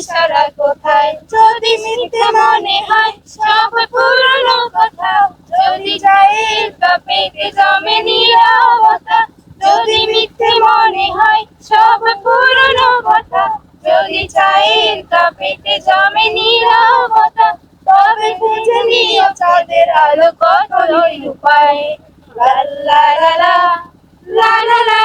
ইশারা কোথায়? যদি মিথ্যে মনে হয়, সব পুরনো কথা যদি যায় পেতে জমে নীরবতা যদি মিথ্যে মনে হয়, সব পুরনো কথা? যদি চায়ের কাপেতে জমে নীরবতা তবে খুঁজে নিও চাঁদের আলো কত উপায় লা লা লা লা লা